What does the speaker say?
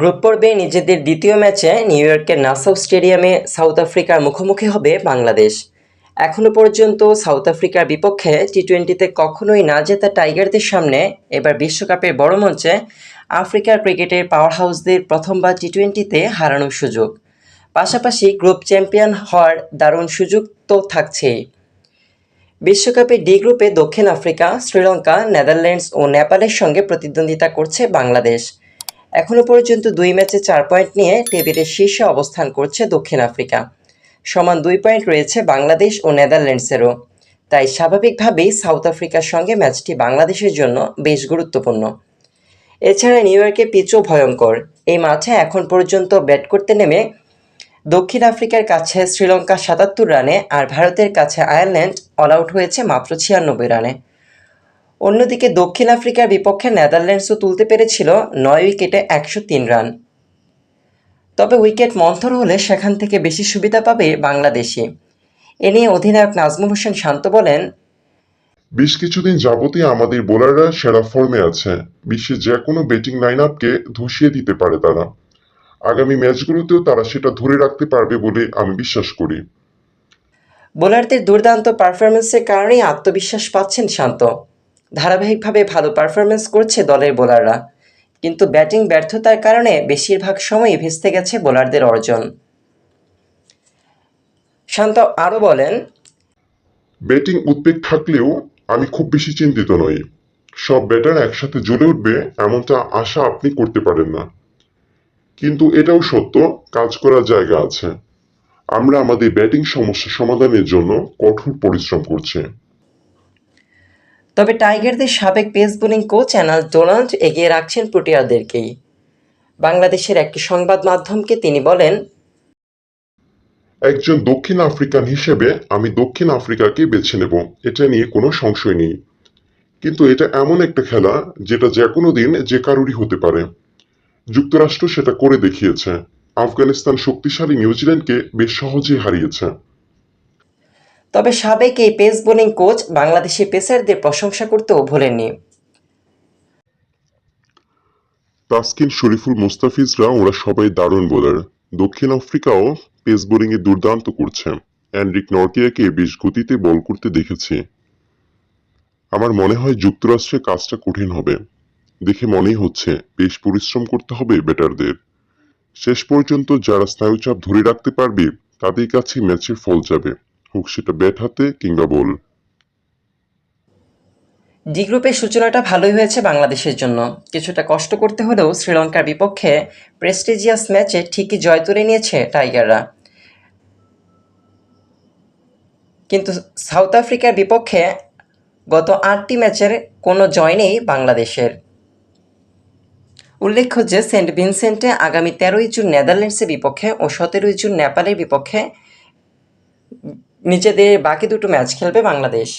Group পর্বে নিজেদের দ্বিতীয় ম্যাচে নিউ ইয়র্কের নাসাউ স্টেডিয়ামে সাউথ আফ্রিকার মুখোমুখি হবে বাংলাদেশ। এখনও পর্যন্ত সাউথ আফ্রিকার বিপক্ষে টি টোয়েন্টিতে কখনোই না জেতা টাইগারদের সামনে এবার বিশ্বকাপের বড় মঞ্চে আফ্রিকার ক্রিকেটের পাওয়ার হাউসদের প্রথমবার টি টোয়েন্টিতে হারানোর সুযোগ। পাশাপাশি গ্রুপ চ্যাম্পিয়ন হওয়ার দারুণ সুযোগ তো থাকছেই। বিশ্বকাপে ডি গ্রুপে দক্ষিণ আফ্রিকা, শ্রীলঙ্কা, নেদারল্যান্ডস ও নেপালের সঙ্গে প্রতিদ্বন্দ্বিতা করছে বাংলাদেশ। এখনও পর্যন্ত দুই ম্যাচে চার পয়েন্ট নিয়ে টেবিলের শীর্ষে অবস্থান করছে দক্ষিণ আফ্রিকা। সমান দুই পয়েন্ট রয়েছে বাংলাদেশ ও নেদারল্যান্ডসেরও। তাই স্বাভাবিকভাবেই সাউথ আফ্রিকার সঙ্গে ম্যাচটি বাংলাদেশের জন্য বেশ গুরুত্বপূর্ণ। এছাড়া নিউ ইয়র্কে পিচও ভয়ঙ্কর। এই মাঠে এখন পর্যন্ত ব্যাট করতে নেমে দক্ষিণ আফ্রিকার কাছে শ্রীলঙ্কা সাতাত্তর রানে আর ভারতের কাছে আয়ারল্যান্ড অল আউট হয়েছে মাত্র ছিয়ানব্বই রানে। অন্যদিকে দক্ষিণ আফ্রিকার বিপক্ষে নেদারল্যান্ডসও তুলতে পেরেছিল নয় উইকেটে একশো তিন রান। তবে উইকেট মন্থর হলে সেখান থেকে বেশি সুবিধা পাবে বাংলাদেশি এ নিয়ে অধিনায়ক নাজমুল হোসেন শান্ত বলেন বেশ কিছুদিন যাবতই আমাদের বোলাররা সেরা ফর্মে আছে। বিশ্বের যে কোনো ব্যাটিং লাইন আপকে ধসিয়ে দিতে পারে তারা। আগামী ম্যাচগুলোতেও তারা সেটা ধরে রাখতে পারবে বলে আমি বিশ্বাস করি। বোলারদের দুর্দান্ত পারফরমেন্সের কারণেই আত্মবিশ্বাস পাচ্ছেন শান্ত। ধারাবাহিকভাবে ভালো পারফরমেন্স করছে দলের বোলাররা কিন্তু ব্যাটিং ব্যর্থতার কারণে বেশিরভাগ সময়ই ভেস্তে গেছে বোলারদের অর্জন। শান্ত আরও বলেন ব্যাটিং উদ্বেগ থাকলেও আমি খুব বেশি চিন্তিত নই। সব ব্যাটার একসাথে জ্বলে উঠবে এমনটা আশা আপনি করতে পারেন না। কিন্তু এটাও সত্য, কাজ করার জায়গা আছে। আমরা আমাদের ব্যাটিং সমস্যা সমাধানের জন্য কঠোর পরিশ্রম করছি। তবে টাইগারদের সাবেক পেস বোলিং কোচ অ্যানাল ডোনাল্ড এগিয়ে রাখছেন প্রোটিয়ারদেরকেই বাংলাদেশের একটি সংবাদ মাধ্যমকে তিনি বলেন, একজন দক্ষিণ আফ্রিকান হিসেবে আমি দক্ষিণ আফ্রিকাকে বেছে নেব, এটা নিয়ে কোনো সংশয় নেই। কিন্তু এটা এমন একটা খেলা যেটা যে কোনো দিন যে কারুরই হতে পারে। যুক্তরাষ্ট্র সেটা করে দেখিয়েছে। আফগানিস্তান শক্তিশালী নিউজিল্যান্ডকে বেশ সহজেই হারিয়েছে। তবে সাবেক এই পেস বোলিং কোচ বাংলাদেশি পেসারদের প্রশংসা করতেও ভোলেননি। তাসকিন শরীফুল মুস্তাফিজরা ওরা সবাই দারুণ বোলার। দক্ষিণ আফ্রিকাও পেস বোলিংয়ে দুর্দান্ত করছে। অ্যান্ড্রিক নর্কিয়াকে বেশ গতিতে বল করতে দেখেছি। আমার মনে হয় যুক্তরাষ্ট্রে কাজটা কঠিন হবে। দেখে মনেই হচ্ছে বেশ পরিশ্রম করতে হবে ব্যাটারদের। শেষ পর্যন্ত যারা স্নায়ুচাপ ধরে রাখতে পারবে, তাদের কাছে ম্যাচের ফল যাবে। হোক সেটা ব্যাট হাতে কিংবা বল। ডি গ্রুপের সূচনাটা ভালোই হয়েছে বাংলাদেশের জন্য। কিছুটা কষ্ট করতে হলেও শ্রীলঙ্কার বিপক্ষে প্রেস্টিজিয়াস ম্যাচে ঠিকই জয় তুলে নিয়েছে টাইগাররা। কিন্তু সাউথ আফ্রিকার বিপক্ষে গত আটটি ম্যাচের কোনো জয় নেই বাংলাদেশের। উল্লেখ্য যে সেন্ট ভিনসেন্টে আগামী তেরোই জুন নেদারল্যান্ডসের বিপক্ষে ও সতেরোই জুন নেপালের বিপক্ষে নিজেদের বাকি দুটো ম্যাচ খেলবে বাংলাদেশ।